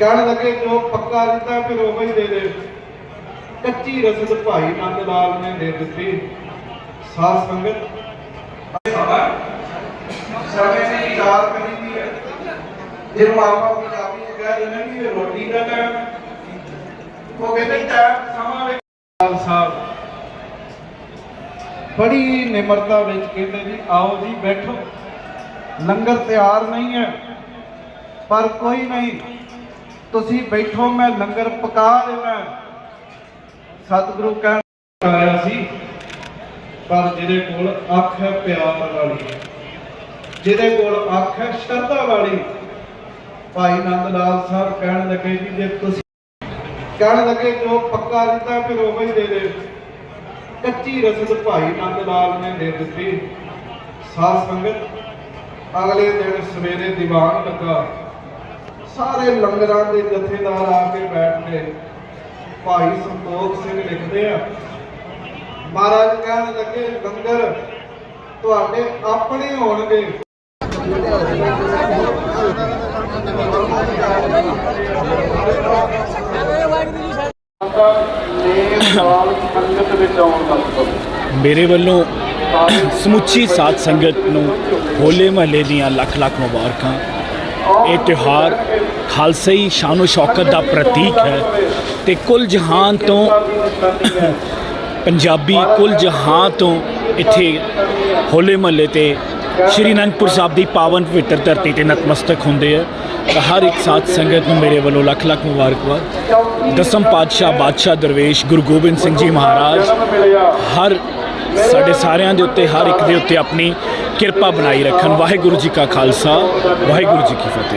ਕਹਿਣ ਲੱਗੇ ਜੋ ਪੱਕਾ ਦਿੱਤਾ, ਫਿਰ ਉਹ ਹੀ ਦੇ ਦੇ। ਕੱਚੀ ਰਸਦ ਭਾਈ ਨੰਦ ਲਾਲ ਨੇ ਦੇ ਦਿੱਤੀ। ਸਾਧ ਸੰਗਤ ਸਮੇਂ ਦੀ ਚਾਰ ਕਰੀ ਦੀ ਹੈ। ਜਿਹਨੂੰ ਆਪਾਂ ਪੰਜਾਬੀ ਚ ਕਹਿ ਦਿੰਦੇ ਨੇ ਕਿ ਰੋਟੀ ਦਾ ਟਾਈਮ ਉਹ ਕਹਿੰਦੇ ਟਾਈਮ ਸਮਾਂ ਵੇ ਸਾਹਿਬ, ਬੜੀ ਨਿਮਰਤਾ ਵਿੱਚ ਕਹਿੰਦੇ ਜੀ, ਆਓ ਜੀ ਬੈਠੋ। ਲੰਗਰ ਤਿਆਰ ਨਹੀਂ ਹੈ, ਪਰ ਕੋਈ ਨਹੀਂ। ਤੁਸੀਂ ਬੈਠੋ, ਮੈਂ ਲੰਗਰ ਪਕਾ ਦੇਣਾ। ਸਤਿਗੁਰੂ ਕਹਿਣ ਆਇਆ ਸੀ, ਪਰ ਜਿਹਦੇ ਕੋਲ ਅੱਖ ਹੈ ਪਿਆਰ ਵਾਲੀ, ਜਿਹਦੇ ਕੋਲ ਅੱਖ ਹੈ ਸ਼ਰਧਾ ਵਾਲੀ, ਭਾਈ ਨੰਦ ਲਾਲ ਸਾਹਿਬ ਕਹਿਣ ਲੱਗੇ ਜੀ, ਜੇ ਤੁਸੀਂ ਕਹਿਣ ਲੱਗੇ ਜੋ ਪੱਕਾ ਦਿੱਤਾ, ਫਿਰ ਉਹ ਹੀ ਦੇ ਦੇ। ਕੱਚੀ ਰਸਦ ਭਾਈ ਨੰਦ ਲਾਲ ਨੇ ਦੇ ਦਿੱਤੀ। ਸਾਧ ਸੰਗਤ, ਅਗਲੇ ਦਿਨ ਸਵੇਰੇ ਦੀਵਾਨ ਲੱਗਾ। ਸਾਰੇ ਲੰਗਰਾਂ ਦੇ ਜਥੇਦਾਰ ਆ ਕੇ ਬੈਠ ਗਏ ਭਾਈ ਸੰਤੋਖ ਸਿੰਘ ਲਿਖਦੇ ਆ। ਮਹਾਰਾਜ ਕਹਿਣ ਲੱਗੇ, ਲੰਗਰ ਤੁਹਾਡੇ ਆਪਣੇ ਹੋਣਗੇ। ਮੇਰੇ ਵੱਲੋਂ ਸਮੁੱਚੀ ਸਾਧ ਸੰਗਤ ਨੂੰ ਹੋਲੇ ਮਹੱਲੇ ਦੀਆਂ ਲੱਖ ਲੱਖ ਮੁਬਾਰਕਾਂ। ਇਹ ਤਿਉਹਾਰ ਖਾਲਸਾਈ ਸ਼ਾਨੋ ਸ਼ੌਕਤ ਦਾ ਪ੍ਰਤੀਕ ਹੈ ਤੇ ਕੁੱਲ ਜਹਾਨ ਤੋਂ ਪੰਜਾਬੀ ਕੁੱਲ ਜਹਾਨ ਤੋਂ ਇੱਥੇ ਹੋਲੇ ਮਹੱਲੇ ਤੇ ਸ਼੍ਰੀ ਅਨੰਦਪੁਰ ਸਾਹਿਬ ਦੀ ਪਾਵਨ ਪਵਿੱਤਰ ਧਰਤੀ ਤੇ ਨਤਮਸਤਕ ਹੁੰਦੇ ਆ ਤਾਂ ਹਰ ਇੱਕ ਸਾਥ ਸੰਗਤ ਨੂੰ ਮੇਰੇ ਵੱਲੋਂ ਲੱਖ ਲੱਖ ਮੁਬਾਰਕਬਾਦ। ਦਸਮ ਪਾਤਸ਼ਾਹ, ਬਾਦਸ਼ਾਹ ਦਰਵੇਸ਼ ਗੁਰੂ ਗੋਬਿੰਦ ਸਿੰਘ ਜੀ ਮਹਾਰਾਜ, ਹਰ ਸਾਡੇ ਸਾਰਿਆਂ ਦੇ ਉੱਤੇ, ਹਰ ਇੱਕ ਦੇ ਉੱਤੇ ਆਪਣੀ ਕਿਰਪਾ ਬਣਾਈ ਰੱਖਣ। ਵਾਹਿਗੁਰੂ ਜੀ ਕਾ ਖਾਲਸਾ ਵਾਹਿਗੁਰੂ ਜੀ ਕੀ ਫਤਿਹ।